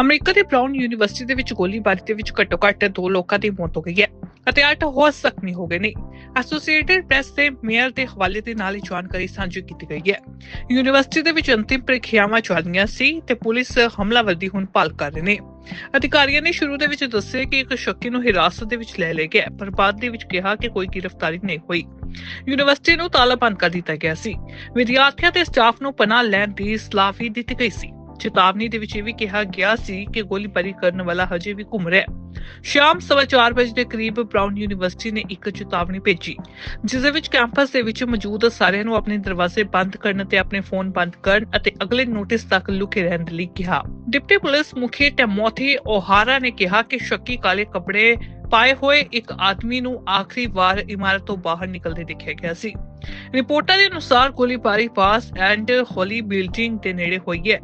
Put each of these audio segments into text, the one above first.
America ਦੇ brown university ਦੇ ਵਿੱਚ ਗੋਲੀਬਾਰੀ ਦੇ ਵਿੱਚ ਘੱਟੋ-ਘੱਟ ਦੋ ਲੋਕਾਂ ਦੀ ਮੌਤ ਹੋ ਗਈ ਹੈ ਅਤੇ 8 ਹੋਰ ਜ਼ਖਮੀ ਹੋ ਗਏ ਨੇ। ਐਸੋਸੀਏਟਿਡ ਪ੍ਰੈਸ ਦੇ ਮੇਅਰ ਦੇ ਹਵਾਲੇ ਦੇ ਨਾਲ ਇਹ ਜਾਣਕਾਰੀ ਸਾਂਝੀ ਕੀਤੀ ਗਈ ਹੈ। ਯੂਨੀਵਰਸਿਟੀ ਦੇ ਵਿੱਚ ਅੰਤਿਮ ਪ੍ਰੀਖਿਆਵਾਂ ਚੱਲ ਸੀ ਤੇ ਪੁਲਿਸ ਹਮਲਾਵਰ ਦੀ ਹੁਣ ਭਾਲ ਕਰ ਰਹੇ ਨੇ। ਅਧਿਕਾਰੀਆਂ ਨੇ ਸ਼ੁਰੂ ਦੇ ਵਿੱਚ ਦੱਸਿਆ ਕਿ ਇੱਕ ਸ਼ੱਕੀ ਨੂੰ ਹਿਰਾਸਤ ਦੇ ਵਿੱਚ ਲੈ ਲਿਆ ਗਿਆ ਪਰ ਬਾਅਦ ਦੇ ਵਿੱਚ ਕਿਹਾ ਕਿ ਕੋਈ ਗ੍ਰਿਫਤਾਰੀ ਨਹੀਂ ਹੋਈ। ਯੂਨੀਵਰਸਿਟੀ ਨੂੰ ਤਾਲਾਬੰਦ ਕਰ ਦਿੱਤਾ ਗਿਆ ਸੀ। ਵਿਦਿਆਰਥੀਆਂ ਤੇ ਸਟਾਫ ਨੂੰ ਪਨਾਹ ਲੈਣ ਦੀ ਸਲਾਹ ਵੀ ਦਿੱਤੀ ਗਈ ਸੀ। ਚੇਤਾਵਨੀ ਦੇ ਵਿੱਚ ਇਹ ਵੀ ਕਿਹਾ ਗਿਆ ਸੀ ਕਿ ਗੋਲੀਬਾਰੀ ਕਰਨ ਵਾਲਾ ਹਜੇ ਵੀ ਘੁੰਮ ਰਿਹਾ ਹੈ। ਸ਼ਾਮ 4:30 ਵਜੇ ਦੇ ਕਰੀਬ ਬ੍ਰਾਊਨ ਯੂਨੀਵਰਸਿਟੀ ਨੇ ਇੱਕ ਚੇਤਾਵਨੀ ਭੇਜੀ, ਜਿਸ ਦੇ ਵਿੱਚ ਕੈਂਪਸ ਦੇ ਵਿੱਚ ਮੌਜੂਦ ਸਾਰਿਆਂ ਨੂੰ ਆਪਣੇ ਦਰਵਾਜ਼ੇ ਬੰਦ ਕਰਨ ਤੇ ਆਪਣੇ ਫੋਨ ਬੰਦ ਕਰਨ ਅਤੇ ਅਗਲੇ ਨੋਟਿਸ ਤੱਕ ਲੁਕੇ ਰਹਿਣ ਲਈ ਕਿਹਾ। ਡਿਪਟੀ ਪੁਲਿਸ ਮੁਖੀ ਟੈਮੋਥੀ ਓਹਾਰਾ ਨੇ ਕਿਹਾ ਕਿ ਸ਼ੱਕੀ ਕਾਲੇ ਕੱਪੜੇ ਪਾਏ ਹੋਏ ਇੱਕ ਆਦਮੀ ਨੂੰ ਆਖਰੀ ਵਾਰ ਇਮਾਰਤ ਤੋਂ ਬਾਹਰ ਨਿਕਲਦੇ ਦੇਖਿਆ ਗਿਆ ਸੀ। ਰਿਪੋਰਟਾਂ ਦੇ ਅਨੁਸਾਰ ਗੋਲੀਬਾਰੀ ਪਾਸ ਐਂਡ ਹੋਲੀ ਬਿਲਡਿੰਗ ਦੇ ਨੇੜੇ ਹੋਈ ਹੈ।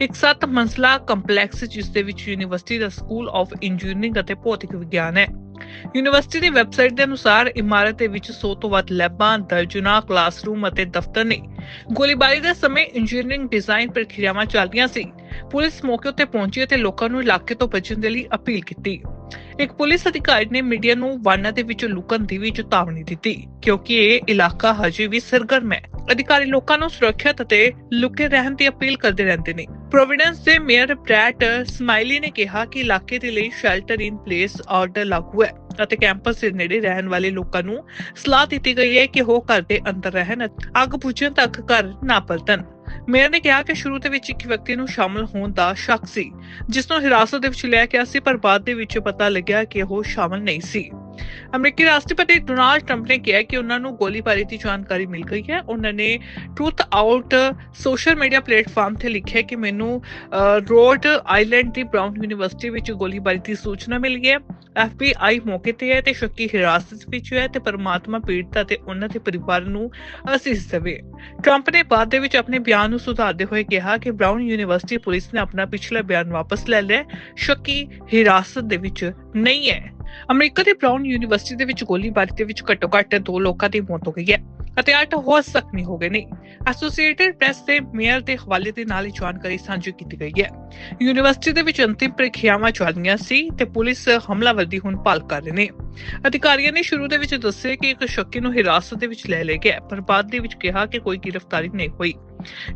ਇੱਕ ਸੱਤ ਮੰਜ਼ਲਾ ਕੰਪਲੈਕਸ, ਜਿਸ ਦੇ ਵਿੱਚ ਯੂਨੀਵਰਸਿਟੀ ਦਾ ਸਕੂਲ ਆਫ ਇੰਜੀਨੀਅਰਿੰਗ ਅਤੇ ਭੌਤਿਕ ਵਿਗਿਆਨ ਹੈ। ਯੂਨੀਵਰਸਿਟੀ ਦੀ ਵੈਬਸਾਈਟ ਦੇ ਅਨੁਸਾਰ ਇਮਾਰਤ ਦੇ ਵਿੱਚ 100 ਤੋਂ ਵੱਧ ਲੈਬਾਂ, ਦਰਜਨਾਂ ਕਲਾਸਰੂਮ ਅਤੇ ਦਫ਼ਤਰ ਨੇ। ਗੋਲੀਬਾਰੀ ਦੇ ਸਮੇਂ ਇੰਜੀਨੀਅਰਿੰਗ ਡਿਜ਼ਾਈਨ ਪ੍ਰਕਿਰਿਆਵਾਂ ਚੱਲਦੀਆਂ ਸੀ। ਪੁਲਿਸ ਮੌਕੇ ਉੱਤੇ ਪਹੁੰਚੀ ਅਤੇ ਲੋਕਾਂ ਨੂੰ ਇਲਾਕੇ ਤੋਂ ਬਚਣ ਦੇ ਲਈ ਅਪੀਲ ਕੀਤੀ। ਇੱਕ ਪੁਲਿਸ ਅਧਿਕਾਰੀ ਨੇ ਮੀਡੀਆ ਨੂੰ ਵਾਨਾਂ ਦੇ ਵਿੱਚੋਂ ਲੁਕਣ ਦੀ ਵੀ ਚੇਤਾਵਨੀ ਦਿੱਤੀ, ਕਿਉਂਕਿ ਇਹ ਇਲਾਕਾ ਹਜੇ ਵੀ ਸਰਗਰਮ ਹੈ। ਅਧਿਕਾਰੀ ਲੋਕਾਂ ਨੂੰ ਸੁਰੱਖਿਅਤ ਅਤੇ ਲੁਕੇ ਰਹਿਣ ਦੀ ਅਪੀਲ ਕਰਦੇ ਰਹਿੰਦੇ ਨੇ। ਪ੍ਰੋਵੀਡੈਂਸ ਦੇ ਮੇਅਰ ਬ੍ਰੈਟ ਸਮਾਈਲੀ ਨੇ ਕਿਹਾ ਕਿ ਇਲਾਕੇ ਦੇ ਲਈ ਸ਼ੈਲਟਰ ਇਨ ਪਲੇਸ ਆਰਡਰ ਲਾਗੂ ਹੈ ਅਤੇ ਕੈਂਪਸ ਦੇ ਨੇੜੇ ਰਹਿਣ ਵਾਲੇ ਲੋਕਾਂ ਨੂੰ ਸਲਾਹ ਦਿੱਤੀ ਗਈ ਹੈ ਕਿ ਉਹ ਘਰ ਦੇ ਅੰਦਰ ਰਹਿਣ ਅਤੇ ਅੱਗ ਬੁਝਣ ਤੱਕ ਘਰ ਨਾ ਪਲਟਣ। ਮੇਅਰ ਨੇ ਕਿਹਾ ਕਿ ਸ਼ੁਰੂ ਦੇ ਵਿੱਚ ਇੱਕ ਵਿਅਕਤੀ ਨੂੰ ਸ਼ਾਮਲ ਹੋਣ ਦਾ ਸ਼ੱਕ ਸੀ, ਜਿਸ ਨੂੰ ਹਿਰਾਸਤ ਦੇ ਵਿੱਚ ਲਿਆ ਗਿਆ ਸੀ, ਪਰ ਬਾਅਦ ਦੇ ਵਿੱਚ ਪਤਾ ਲੱਗਿਆ ਕਿ ਉਹ ਸ਼ਾਮਲ ਨਹੀਂ ਸੀ। ਅਮਰੀਕੀ ਰਾਸ਼ਟਰਪਤੀ ਡੋਨਾਲਡ ਟਰੰਪ ਨੇ ਕਿਹਾ ਕਿ ਉਹਨਾਂ ਨੂੰ ਗੋਲੀਬਾਰੀ ਦੀ ਜਾਣਕਾਰੀ ਮਿਲ ਗਈ ਹੈ। ਉਹਨਾਂ ਨੇ Truth Out social media platform ਤੇ ਲਿਖਿਆ ਕਿ ਮੈਨੂੰ ਰੋਡ ਆਈਲੈਂਡ ਦੀ ਬ੍ਰਾਊਨ ਯੂਨੀਵਰਸਿਟੀ ਵਿੱਚ ਗੋਲੀਬਾਰੀ ਦੀ ਸੂਚਨਾ ਮਿਲ ਗਈ ਹੈ FBI ਮੌਕੇ ਤੇ ਹੈ ਤੇ ਸ਼ੱਕੀ ਹਿਰਾਸਤ ਵਿੱਚ ਹੈ ਤੇ ਪਰਮਾਤਮਾ ਪੀੜਤਾ ਤੇ ਉਹਨਾਂ ਦੇ ਪਰਿਵਾਰ ਨੂੰ ਅਸੀਸ ਦੇਵੇ। ਟਰੰਪ ਨੇ ਬਾਅਦ ਦੇ ਵਿੱਚ ਆਪਣੇ ਬਿਆਨ ਨੂੰ ਸੁਧਾਰਦੇ ਹੋਏ ਕਿਹਾ ਕਿ ਬ੍ਰਾਊਨ ਯੂਨੀਵਰਸਿਟੀ ਪੁਲਿਸ ਨੇ ਆਪਣਾ ਪਿਛਲਾ ਬਿਆਨ ਵਾਪਸ ਲੈ ਲਿਆ ਸ਼ੱਕੀ ਹਿਰਾਸਤ ਦੇ ਵਿੱਚ ਨਹੀਂ ਹੈ। ਅਮਰੀਕਾ ਦੇ ਬ੍ਰਾਊਨ ਯੂਨੀਵਰਸਿਟੀ ਦੇ ਵਿੱਚ ਗੋਲੀਬਾਰੀ ਦੇ ਵਿੱਚ ਘੱਟੋ-ਘੱਟ ਦੋ ਲੋਕਾਂ ਦੀ ਮੌਤ ਹੋ ਗਈ ਹੈ ਅਤੇ 8 ਹੋਰ ਜ਼ਖਮੀ ਹੋ ਗਏ ਨੇ। ਐਸੋਸੀਏਟਿਡ ਪ੍ਰੈਸ ਦੇ ਮੇਅਰ ਦੇ ਹਵਾਲੇ ਦੇ ਨਾਲ ਇਹ ਜਾਣਕਾਰੀ ਸਾਂਝੀ ਕੀਤੀ ਗਈ ਹੈ। ਯੂਨੀਵਰਸਿਟੀ ਦੇ ਵਿੱਚ ਅੰਤਿਮ ਪ੍ਰੀਖਿਆਵਾਂ ਚੱਲ ਸੀ ਤੇ ਪੁਲਿਸ ਹਮਲਾਵਰ ਦੀ ਹੁਣ ਭਾਲ ਕਰ ਰਹੇ ਨੇ। ਅਧਿਕਾਰੀਆਂ ਨੇ ਸ਼ੁਰੂ ਦੇ ਵਿੱਚ ਦੱਸਿਆ ਕਿ ਇੱਕ ਸ਼ੱਕੀ ਨੂੰ ਹਿਰਾਸਤ ਦੇ ਵਿੱਚ ਲੈ ਲਿਆ ਗਿਆ ਪਰ ਬਾਅਦ ਦੇ ਵਿੱਚ ਕਿਹਾ ਕਿ ਕੋਈ ਗ੍ਰਿਫਤਾਰੀ ਨਹੀਂ ਹੋਈ।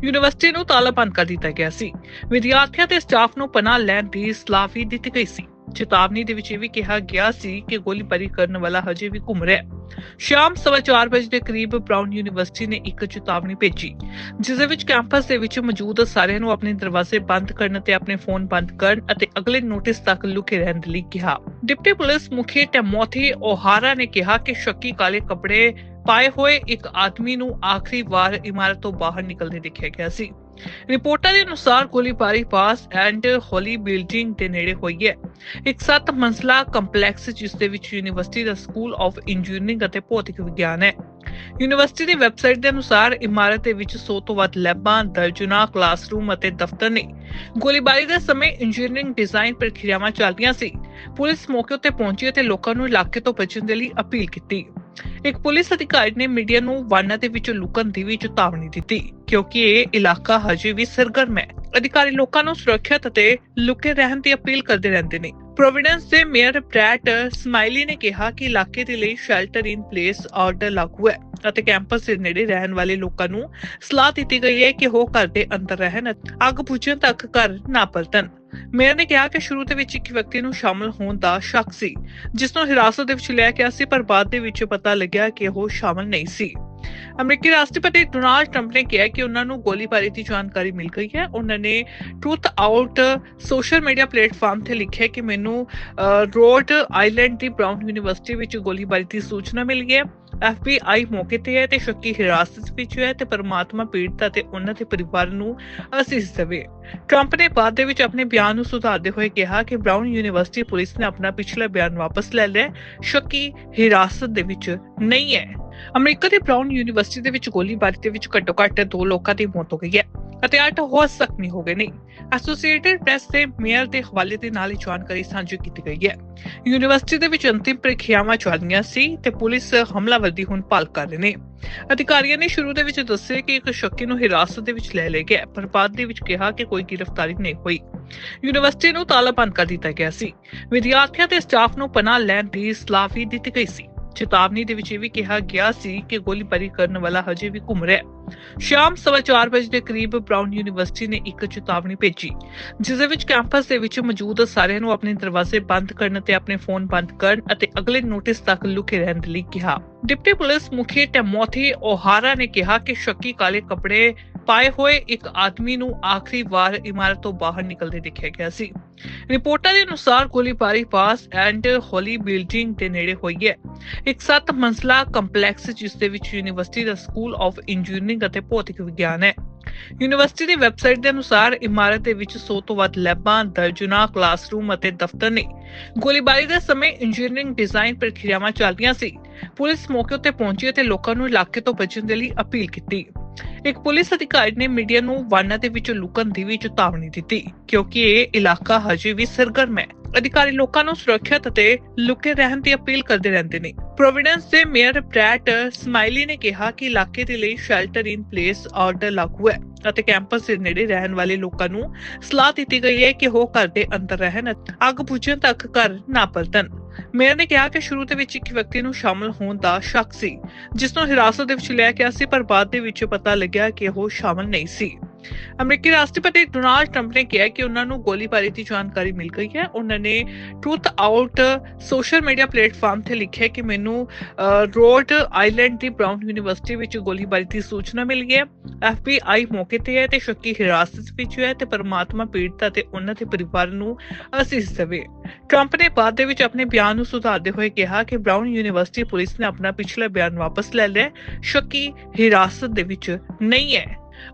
ਯੂਨੀਵਰਸਿਟੀ ਨੂੰ ਤਾਲਾਬੰਦ ਕਰ ਦਿੱਤਾ ਗਿਆ ਸੀ। ਵਿਦਿਆਰਥੀਆਂ ਤੇ ਸਟਾਫ ਨੂੰ ਪਨਾਹ ਲੈਣ ਦੀ ਸਲਾਹ ਵੀ ਦਿੱਤੀ ਗਈ ਸੀ। ਚੇਤਾਵਨੀ ਦੇ ਵਿੱਚ ਇਹ ਵੀ ਕਿਹਾ ਗਿਆ ਸੀ ਕਿ ਗੋਲੀਬਾਰੀ ਕਰਨ ਵਾਲਾ ਹਜੇ ਵੀ ਘੁੰਮ ਰਿਹਾ ਹੈ। ਸ਼ਾਮ 4:30 ਵਜੇ ਦੇ ਕਰੀਬ ਬ੍ਰਾਊਨ ਯੂਨੀਵਰਸਿਟੀ ਨੇ ਇੱਕ ਚੇਤਾਵਨੀ ਭੇਜੀ, ਜਿਸ ਦੇ ਵਿੱਚ ਕੈਂਪਸ ਦੇ ਵਿੱਚ ਮੌਜੂਦ ਸਾਰਿਆਂ ਨੂੰ ਆਪਣੇ ਦਰਵਾਜ਼ੇ ਬੰਦ ਕਰਨ ਤੇ ਆਪਣੇ ਫੋਨ ਬੰਦ ਕਰਨ ਅਤੇ ਅਗਲੇ ਨੋਟਿਸ ਤੱਕ ਲੁਕੇ ਰਹਿਣ ਲਈ ਕਿਹਾ। ਡਿਪਟੀ ਪੁਲਿਸ ਮੁਖੀ ਟੈਮੋਥੀ ਓਹਾਰਾ ਨੇ ਕਿਹਾ ਕਿ ਸ਼ੱਕੀ ਕਾਲੇ ਕੱਪੜੇ ਪਾਏ ਹੋਏ ਇੱਕ ਆਦਮੀ ਨੂੰ ਆਖਰੀ ਵਾਰ ਇਮਾਰਤ ਤੋਂ ਬਾਹਰ ਨਿਕਲਦੇ ਦੇਖਿਆ ਗਿਆ ਸੀ। ਰਿਪੋਰਟਾਂ ਦੇ ਅਨੁਸਾਰ ਗੋਲੀਬਾਰੀ ਪਾਸ ਐਂਡ ਹੋਲੀ ਬਿਲਡਿੰਗ ਦੇ ਨੇੜੇ ਹੋਈ ਹੈ। ਇੱਕ ਸੱਤ ਮੰਜ਼ਲਾ ਕੰਪਲੈਕਸ ਜਿਸ ਦੇ ਵਿੱਚ ਯੂਨੀਵਰਸਿਟੀ ਦਾ ਸਕੂਲ ਆਫ ਇੰਜੀਨੀਅਰਿੰਗ ਅਤੇ ਭੌਤਿਕ ਵਿਗਿਆਨ ਹੈ। ਯੂਨੀਵਰਸਿਟੀ ਦੀ ਵੈਬਸਾਈਟ ਦੇ ਅਨੁਸਾਰ ਇਮਾਰਤ ਦੇ ਵਿੱਚ 100 ਤੋਂ ਵੱਧ ਲੈਬਾਂ, ਦਰਜਨਾਂ ਕਲਾਸਰੂਮ ਅਤੇ ਦਫ਼ਤਰ ਨੇ। ਗੋਲੀਬਾਰੀ ਦੇ ਸਮੇਂ ਇੰਜੀਨੀਅਰਿੰਗ ਡਿਜ਼ਾਈਨ ਪ੍ਰਕਿਰਿਆਵਾਂ ਚੱਲਦੀਆਂ ਸੀ। ਪੁਲਿਸ ਮੌਕੇ ਉੱਤੇ ਪਹੁੰਚੀ ਅਤੇ ਲੋਕਾਂ ਨੂੰ ਇਲਾਕੇ ਤੋਂ ਬਚਣ ਦੇ ਲਈ ਅਪੀਲ ਕੀਤੀ। ਇੱਕ ਪੁਲਿਸ ਅਧਿਕਾਰੀ ਨੇ ਮੀਡੀਆ ਨੂੰ ਵਾਨਾਂ ਦੇ ਵਿੱਚੋਂ ਲੁਕਣ ਦੀ ਵੀ ਚੇਤਾਵਨੀ ਦਿੱਤੀ, ਕਿਉਂਕਿ ਇਹ ਇਲਾਕਾ ਹਜੇ ਵੀ ਸਰਗਰਮ ਹੈ। ਅਧਿਕਾਰੀ ਲੋਕਾਂ ਨੂੰ ਸੁਰੱਖਿਅਤ ਅਤੇ ਲੁਕੇ ਰਹਿਣ ਦੀ ਅਪੀਲ ਕਰਦੇ ਰਹਿੰਦੇ ਨੇ। ਪ੍ਰੋਵੀਡੈਂਸ ਦੇ ਮੇਅਰ ਬ੍ਰੈਟ ਸਮਾਈਲੀ ਨੇ ਕਿਹਾ ਕਿ ਇਲਾਕੇ ਦੇ ਲਈ ਸ਼ੈਲਟਰ ਇਨ ਪਲੇਸ ਆਰਡਰ ਲਾਗੂ ਹੈ ਅਤੇ ਕੈਂਪਸ ਦੇ ਨੇੜੇ ਰਹਿਣ ਵਾਲੇ ਲੋਕਾਂ ਨੂੰ ਸਲਾਹ ਦਿੱਤੀ ਗਈ ਹੈ ਕਿ ਉਹ ਘਰ ਦੇ ਅੰਦਰ ਰਹਿਣ ਅਤੇ ਅੱਗ ਬੁਝਣ ਤੱਕ ਘਰ ਨਾ ਪਰਤਣ। ਮੇਅਰ ਨੇ ਕਿਹਾ ਕਿ ਸ਼ੁਰੂ ਦੇ ਵਿੱਚ ਇੱਕ ਵਿਅਕਤੀ ਨੂੰ ਸ਼ਾਮਲ ਹੋਣ ਦਾ ਸ਼ੱਕ ਸੀ, ਜਿਸ ਨੂੰ ਹਿਰਾਸਤ ਦੇ ਵਿੱਚ ਲਿਆ ਗਿਆ ਸੀ ਪਰ ਬਾਅਦ ਦੇ ਵਿੱਚ ਪਤਾ ਲੱਗਿਆ ਕਿ ਉਹ ਸ਼ਾਮਲ ਨਹੀਂ ਸੀ। ਅਮਰੀਕੀ ਰਾਸ਼ਟਰਪਤੀ ਡੋਨਾਲਡ ਟਰੰਪ ਨੇ ਕਿਹਾ ਕਿ ਉਹਨਾਂ ਨੂੰ ਗੋਲੀਬਾਰੀ ਦੀ ਜਾਣਕਾਰੀ ਮਿਲ ਗਈ ਹੈ। ਉਹਨਾਂ ਨੇ Truth Out social media platform ਤੇ ਲਿਖਿਆ ਕਿ ਮੈਨੂੰ ਰੋਡ ਆਈਲੈਂਡ ਦੀ ਬ੍ਰਾਊਨ ਯੂਨੀਵਰਸਿਟੀ ਵਿੱਚ ਗੋਲੀਬਾਰੀ ਦੀ ਸੂਚਨਾ ਮਿਲ ਗਈ ਹੈ। FBI ਮੌਕੇ ਤੇ ਹੈ ਤੇ ਸ਼ੱਕੀ ਹਿਰਾਸਤ ਵਿੱਚ ਹੈ ਤੇ ਪਰਮਾਤਮਾ ਪੀੜਤਾ ਤੇ ਉਹਨਾਂ ਦੇ ਪਰਿਵਾਰ ਨੂੰ ਅਸੀਸ ਦੇਵੇ। ਟਰੰਪ ਨੇ ਬਾਅਦ ਦੇ ਵਿੱਚ ਆਪਣੇ ਬਿਆਨ ਨੂੰ ਸੁਧਾਰਦੇ ਹੋਏ ਕਿਹਾ ਕਿ ਬ੍ਰਾਊਨ ਯੂਨੀਵਰਸਿਟੀ ਪੁਲਿਸ ਨੇ ਆਪਣਾ ਪਿਛਲਾ ਬਿਆਨ ਵਾਪਸ ਲੈ ਲਿਆ ਸ਼ੱਕੀ ਹਿਰਾਸਤ ਦੇ ਵਿੱਚ ਨਹੀਂ ਹੈ। ਅਮਰੀਕਾ ਦੇ ਬ੍ਰਾਊਨ ਯੂਨੀਵਰਸਿਟੀ ਦੇ ਵਿੱਚ ਗੋਲੀਬਾਰੀ ਦੇ ਵਿੱਚ ਘੱਟੋ-ਘੱਟ ਦੋ ਲੋਕਾਂ ਦੀ ਮੌਤ ਹੋ ਗਈ ਹੈ। ਅਤੇ 8 ਹੋਰ ਜ਼ਖਮੀ ਹੋ ਗਏ। ਨੇ ਐਸੋਸੀਏਟਿਡ ਪ੍ਰੈਸ ਦੇ ਮੇਅਰ ਦੇ ਹਵਾਲੇ ਦੇ ਨਾਲ ਇਹ ਜਾਣਕਾਰੀ ਸਾਂਝੀ ਕੀਤੀ ਗਈ ਹੈ। ਯੂਨੀਵਰਸਿਟੀ ਦੇ ਵਿੱਚ ਅੰਤਿਮ ਪ੍ਰੀਖਿਆਵਾਂ ਚੱਲ ਸੀ ਤੇ ਪੁਲਿਸ ਹਮਲਾਵਰ ਦੀ ਹੁਣ ਭਾਲ ਕਰ ਰਹੇ ਨੇ। ਅਧਿਕਾਰੀਆਂ ਨੇ ਸ਼ੁਰੂ ਦੇ ਵਿੱਚ ਦੱਸਿਆ ਕਿ ਇੱਕ ਸ਼ੱਕੀ ਨੂੰ ਹਿਰਾਸਤ ਦੇ ਵਿੱਚ ਲੈ ਲਏ ਗਿਆ ਪਰ ਬਾਅਦ ਦੇ ਵਿੱਚ ਕਿਹਾ ਕਿ ਕੋਈ ਗ੍ਰਿਫਤਾਰੀ ਨਹੀਂ ਹੋਈ। ਯੂਨੀਵਰਸਿਟੀ ਨੂੰ ਤਾਲਾ ਬੰਦ ਕਰ ਦਿੱਤਾ ਗਿਆ ਸੀ। ਵਿਦਿਆਰਥੀਆਂ ਤੇ ਸਟਾਫ ਨੂੰ ਪਨਾਹ ਲੈਣ ਦੀ ਸਲਾਹ ਵੀ ਦਿੱਤੀ ਗਈ ਸੀ। ਚੇਤਾਵਨੀ ਦੇ ਵਿੱਚ ਇਹ ਵੀ ਕਿਹਾ ਗਿਆ ਸੀ ਕਿ ਗੋਲੀਬਾਰੀ ਕਰਨ ਵਾਲਾ ਹਜੇ ਵੀ ਘੁੰਮ ਰਿਹਾ ਹੈ। ਸ਼ਾਮ ਸਵਾ ਚਾਰ ਵਜੇ ਦੇ ਕਰੀਬ ਬ੍ਰਾਊਨ ਯੂਨੀਵਰਸਿਟੀ ਨੇ ਇੱਕ ਚੇਤਾਵਨੀ ਭੇਜੀ, ਜਿਸ ਦੇ ਵਿੱਚ ਕੈਂਪਸ ਦੇ ਵਿੱਚ ਮੌਜੂਦ ਸਾਰਿਆਂ ਨੂੰ ਆਪਣੇ ਦਰਵਾਜ਼ੇ ਬੰਦ ਕਰਨ ਤੇ ਆਪਣੇ ਫੋਨ ਬੰਦ ਕਰਨ ਅਤੇ ਅਗਲੇ ਨੋਟਿਸ ਤੱਕ ਲੁਕੇ ਰਹਿਣ ਲਈ ਕਿਹਾ। ਡਿਪਟੀ ਪੁਲਿਸ ਮੁਖੀ ਟੈਮੋਥੀ ਓਹਾਰਾ ਨੇ ਕਿਹਾ ਕਿ ਸ਼ੱਕੀ ਕਾਲੇ ਕੱਪੜੇ ਪਾਏ ਹੋਏ ਇੱਕ ਆਦਮੀ ਨੂੰ ਆਖਰੀ ਵਾਰ ਇਮਾਰਤ ਤੋਂ ਬਾਹਰ ਨਿਕਲਦੇ ਦੇਖਿਆ ਗਿਆ ਸੀ। ਰਿਪੋਰਟਾਂ ਦੇ ਅਨੁਸਾਰ ਗੋਲੀਬਾਰੀ ਪਾਸ ਐਂਡ ਹੋਲੀ ਬਿਲਡਿੰਗ ਦੇ ਨੇੜੇ ਹੋਈ ਹੈ। ਇੱਕ ਸੱਤ ਮੰਜ਼ਲਾ ਕੰਪਲੈਕਸ, ਜਿਸ ਦੇ ਵਿੱਚ ਯੂਨੀਵਰਸਿਟੀ ਦਾ ਸਕੂਲ ਆਫ ਇੰਜੀਨੀਅਰਿੰਗ ਅਤੇ ਭੌਤਿਕ ਵਿਗਿਆਨ ਹੈ। ਯੂਨੀਵਰਸਿਟੀ ਦੀ ਵੈਬਸਾਈਟ ਦੇ ਅਨੁਸਾਰ ਇਮਾਰਤ ਦੇ ਵਿੱਚ 100 ਤੋਂ ਵੱਧ ਲੈਬਾਂ, ਦਰਜਨਾਂ ਕਲਾਸਰੂਮ ਅਤੇ ਦਫ਼ਤਰ ਨੇ। ਗੋਲੀਬਾਰੀ ਦੇ ਸਮੇਂ ਇੰਜੀਨੀਅਰਿੰਗ ਡਿਜ਼ਾਈਨ ਪ੍ਰਕਿਰਿਆਵਾਂ ਚੱਲਦੀਆਂ ਸੀ। ਪੁਲਿਸ ਮੌਕੇ ਉੱਤੇ ਪਹੁੰਚੀ ਅਤੇ ਲੋਕਾਂ ਨੂੰ ਇਲਾਕੇ ਤੋਂ ਬਚਣ ਦੇ ਲਈ ਅਪੀਲ ਕੀਤੀ। ਇੱਕ ਪੁਲਿਸ ਅਧਿਕਾਰੀ ਨੇ ਮੀਡੀਆ ਨੂੰ ਵਾਨਾਂ ਦੇ ਵਿੱਚ ਲੁਕਣ ਦੀ ਵੀ ਚੇਤਾਵਨੀ ਦਿੱਤੀ, ਕਿਉਂਕਿ ਇਹ ਇਲਾਕਾ ਹਜੇ ਵੀ ਸਰਗਰਮ ਹੈ। ਅਧਿਕਾਰੀ ਲੋਕਾਂ ਨੂੰ ਸੁਰੱਖਿਅਤ ਅਤੇ ਲੁਕੇ ਰਹਿਣ ਦੀ ਅਪੀਲ ਕਰਦੇ ਰਹਿੰਦੇ ਨੇ। ਪ੍ਰੋਵੀਡੈਂਸ ਦੇ ਮੇਅਰ ਬ੍ਰੈਟ ਸਮਾਈਲੀ ਨੇ ਕਿਹਾ ਕਿ ਇਲਾਕੇ ਦੇ ਲਈ ਸ਼ੈਲਟਰ ਇਨ ਪਲੇਸ ਆਰਡਰ ਲਾਗੂ ਹੈ। ਅਤੇ ਕੈਂਪਸ ਦੇ ਨੇੜੇ ਰਹਿਣ ਵਾਲੇ ਲੋਕਾਂ ਨੂੰ ਸਲਾਹ ਦਿੱਤੀ ਗਈ ਹੈ ਕਿ ਉਹ ਘਰ ਦੇ ਅੰਦਰ ਰਹਿਣ ਅਤੇ ਅੱਗ ਬੁਝਣ ਤੱਕ ਘਰ ਨਾ ਪਰਤਣ। ਮੇਅਰ ਨੇ ਕਿਹਾ ਕਿ ਸ਼ੁਰੂ ਦੇ ਵਿੱਚ ਇੱਕ ਵਿਅਕਤੀ ਨੂੰ ਸ਼ਾਮਲ ਹੋਣ ਦਾ ਸ਼ੱਕ ਸੀ, ਜਿਸ ਨੂੰ ਹਿਰਾਸਤ ਦੇ ਵਿੱਚ ਲਿਆ ਗਿਆ ਸੀ ਪਰ ਬਾਅਦ ਦੇ ਵਿੱਚ ਪਤਾ ਲੱਗਿਆ ਕਿ ਉਹ ਸ਼ਾਮਲ ਨਹੀਂ ਸੀ। ਅਮਰੀਕੀ ਰਾਸ਼ਟਰਪਤੀ ਡੋਨਾਲਡ ਟਰੰਪ ਨੇ ਕਿਹਾ ਕਿ ਉਹਨਾਂ ਨੂੰ ਗੋਲੀਬਾਰੀ ਦੀ ਜਾਣਕਾਰੀ ਮਿਲ ਗਈ ਹੈ। ਉਹਨਾਂ ਨੇ Truth Out social media platform ਤੇ ਲਿਖਿਆ ਕਿ ਮੈਨੂੰ ਰੋਡ ਆਈਲੈਂਡ ਦੀ ਬ੍ਰਾਊਨ ਯੂਨੀਵਰਸਿਟੀ ਵਿੱਚ ਗੋਲੀਬਾਰੀ ਦੀ ਸੂਚਨਾ ਮਿਲ ਗਈ ਹੈ FBI ਮੌਕੇ ਤੇ ਹੈ ਤੇ ਸ਼ੱਕੀ ਹਿਰਾਸਤ ਵਿੱਚ ਹੈ ਤੇ ਪਰਮਾਤਮਾ ਪੀੜਤਾ ਤੇ ਉਹਨਾਂ ਦੇ ਪਰਿਵਾਰ ਨੂੰ ਅਸੀਸ ਦੇਵੇ। ਟਰੰਪ ਨੇ ਬਾਅਦ ਦੇ ਵਿੱਚ ਆਪਣੇ ਬਿਆਨ ਨੂੰ ਸੁਧਾਰਦੇ ਹੋਏ ਕਿਹਾ ਕਿ ਬ੍ਰਾਊਨ ਯੂਨੀਵਰਸਿਟੀ ਪੁਲਿਸ ਨੇ ਆਪਣਾ ਪਿਛਲਾ ਬਿਆਨ ਵਾਪਸ ਲੈ ਲਿਆ ਸ਼ੱਕੀ ਹਿਰਾਸਤ ਦੇ ਵਿੱਚ ਨਹੀਂ ਹੈ।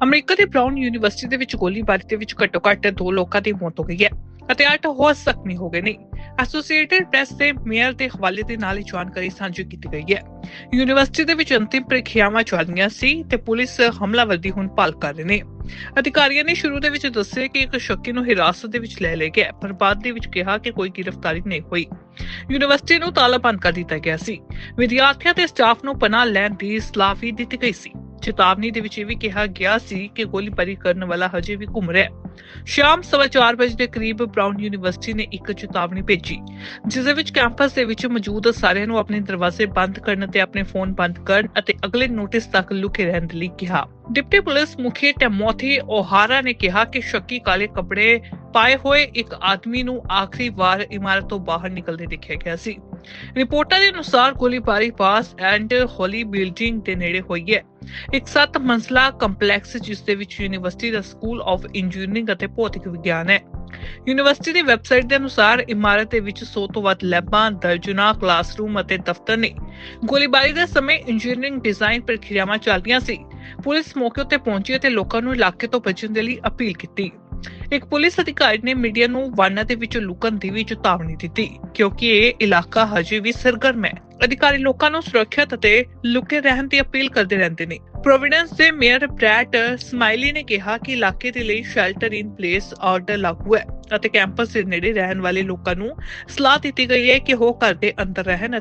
ਅਮਰੀਕਾ ਦੀ ਬ੍ਰਾਊਨ ਯੂਨੀਵਰਸਿਟੀ ਦੇ ਵਿੱਚ ਗੋਲੀਬਾਰੀ ਦੇ ਵਿੱਚ ਘੱਟੋ-ਘੱਟ ਦੋ ਲੋਕਾਂ ਦੀ ਮੌਤ ਹੋ ਗਈ ਹੈ ਅਤੇ 8 ਹੋਰ ਜ਼ਖਮੀ ਹੋ ਗਏ ਨੇ। ਐਸੋਸੀਏਟਿਡ ਪ੍ਰੈਸ ਦੇ ਮੇਅਰ ਦੇ ਹਵਾਲੇ ਦੇ ਨਾਲ ਇਹ ਜਾਣਕਾਰੀ ਸਾਂਝੀ ਕੀਤੀ ਗਈ ਹੈ। ਯੂਨੀਵਰਸਿਟੀ ਦੇ ਵਿੱਚ ਅੰਤਿਮ ਪ੍ਰੀਖਿਆਵਾਂ ਚੱਲ ਸੀ ਤੇ ਪੁਲਿਸ ਹਮਲਾਵਰ ਦੀ ਹੁਣ ਭਾਲ ਕਰ ਰਹੇ ਨੇ। ਅਧਿਕਾਰੀਆਂ ਨੇ ਸ਼ੁਰੂ ਦੇ ਵਿੱਚ ਦੱਸਿਆ ਕਿ ਇੱਕ ਸ਼ੱਕੀ ਨੂੰ ਹਿਰਾਸਤ ਦੇ ਵਿੱਚ ਲੈ ਲਿਆ ਗਿਆ ਪਰ ਬਾਅਦ ਦੇ ਵਿੱਚ ਕਿਹਾ ਕਿ ਕੋਈ ਗ੍ਰਿਫਤਾਰੀ ਨਹੀਂ ਹੋਈ। ਯੂਨੀਵਰਸਿਟੀ ਨੂੰ ਤਾਲਾ ਬੰਦ ਕਰ ਦਿੱਤਾ ਗਿਆ ਸੀ। ਵਿਦਿਆਰਥੀਆਂ ਤੇ ਸਟਾਫ ਨੂੰ ਪਨਾਹ ਲੈਣ ਦੀ ਸਲਾਹ ਵੀ ਦਿੱਤੀ ਗਈ ਸੀ। ਚੇਤਾਵਨੀ ਦੇ ਵਿੱਚ ਇਹ ਵੀ ਕਿਹਾ ਗਿਆ ਸੀ ਕਿ ਗੋਲੀਬਾਰੀ ਕਰਨ ਵਾਲਾ ਹਜੇ ਵੀ ਘੁੰਮ ਰਿਹਾ ਹੈ। ਸ਼ਾਮ ਸਵਾ ਚਾਰ ਵਜੇ ਦੇ ਕਰੀਬ ਬ੍ਰਾਊਨ ਯੂਨੀਵਰਸਿਟੀ ਨੇ ਇੱਕ ਚੇਤਾਵਨੀ ਭੇਜੀ, ਜਿਸ ਦੇ ਵਿੱਚ ਕੈਂਪਸ ਦੇ ਵਿੱਚ ਮੌਜੂਦ ਸਾਰਿਆਂ ਨੂੰ ਆਪਣੇ ਦਰਵਾਜ਼ੇ ਬੰਦ ਕਰਨ ਤੇ ਆਪਣੇ ਫੋਨ ਬੰਦ ਕਰਨ ਅਤੇ ਅਗਲੇ ਨੋਟਿਸ ਤੱਕ ਲੁਕੇ ਰਹਿਣ ਦੇ ਲਈ ਕਿਹਾ। ਡਿਪਟੀ ਪੁਲਿਸ ਮੁਖੀ ਟੈਮੋਥੀ ਓਹਾਰਾ ਨੇ ਕਿਹਾ ਕਿ ਸ਼ੱਕੀ ਕਾਲੇ ਕੱਪੜੇ ਪਾਏ ਹੋਏ ਇੱਕ ਆਦਮੀ ਨੂੰ ਆਖਰੀ ਵਾਰ ਇਮਾਰਤ ਤੋਂ ਬਾਹਰ ਨਿਕਲਦੇ ਦੇਖਿਆ ਗਿਆ ਸੀ। ਰਿਪੋਰਟਾਂ ਦੇ ਅਨੁਸਾਰ ਗੋਲੀਬਾਰੀ ਪਾਸ ਐਂਡ ਹੋਲੀ ਬਿਲਡਿੰਗ ਦੇ ਨੇੜੇ ਹੋਈ ਹੈ। ਇੱਕ ਸੱਤ ਮੰਜ਼ਲਾ ਕੰਪਲੈਕਸ, ਜਿਸ ਦੇ ਵਿੱਚ ਯੂਨੀਵਰਸਿਟੀ ਦਾ ਸਕੂਲ ਆਫ ਇੰਜੀਨੀਅਰਿੰਗ ਅਤੇ ਭੌਤਿਕ ਵਿਗਿਆਨ ਹੈ। ਯੂਨੀਵਰਸਿਟੀ ਦੀ ਵੈਬਸਾਈਟ ਦੇ ਅਨੁਸਾਰ ਇਮਾਰਤ ਦੇ ਵਿੱਚ 100 ਤੋਂ ਵੱਧ ਲੈਬਾਂ, ਦਰਜਨਾਂ ਕਲਾਸਰੂਮ ਅਤੇ ਦਫ਼ਤਰ ਨੇ। ਗੋਲੀਬਾਰੀ ਦੇ ਸਮੇਂ ਇੰਜੀਨੀਅਰਿੰਗ ਡਿਜ਼ਾਈਨ ਪ੍ਰਕਿਰਿਆਵਾਂ ਚੱਲਦੀਆਂ ਸੀ। ਪੁਲਿਸ ਮੌਕੇ ਉੱਤੇ ਪਹੁੰਚੀ ਅਤੇ ਲੋਕਾਂ ਨੂੰ ਇਲਾਕੇ ਤੋਂ ਬਚਣ ਦੇ ਲਈ ਅਪੀਲ ਕੀਤੀ। ਇੱਕ ਪੁਲਿਸ ਅਧਿਕਾਰੀ ਨੇ ਮੀਡੀਆ ਨੂੰ ਵਾਨਾਂ ਦੇ ਵਿੱਚ ਲੁਕਣ ਦੀ ਵੀ ਚੇਤਾਵਨੀ ਦਿੱਤੀ, ਕਿਉਂਕਿ ਇਹ ਇਲਾਕਾ ਹਜੇ ਵੀ ਸਰਗਰਮ ਹੈ। ਅਧਿਕਾਰੀ ਲੋਕਾਂ ਨੂੰ ਸੁਰੱਖਿਅਤ ਅਤੇ ਲੁਕੇ ਰਹਿਣ ਦੀ ਅਪੀਲ ਕਰਦੇ ਰਹਿੰਦੇ ਨੇ। ਪ੍ਰੋਵੀਡੈਂਸ ਦੇ ਮੇਅਰ ਬ੍ਰੈਟ ਸਮਾਈਲੀ ਨੇ ਕਿਹਾ ਕਿ ਇਲਾਕੇ ਦੇ ਲਈ ਸ਼ੈਲਟਰ ਇਨ ਪਲੇਸ ਆਰਡਰ ਲਾਗੂ ਹੈ ਅਤੇ ਕੈਂਪਸ ਦੇ ਨੇੜੇ ਰਹਿਣ ਵਾਲੇ ਲੋਕਾਂ ਨੂੰ ਸਲਾਹ ਦਿੱਤੀ ਗਈ ਹੈ ਕਿ ਉਹ ਘਰ ਦੇ ਅੰਦਰ ਰਹਿਣ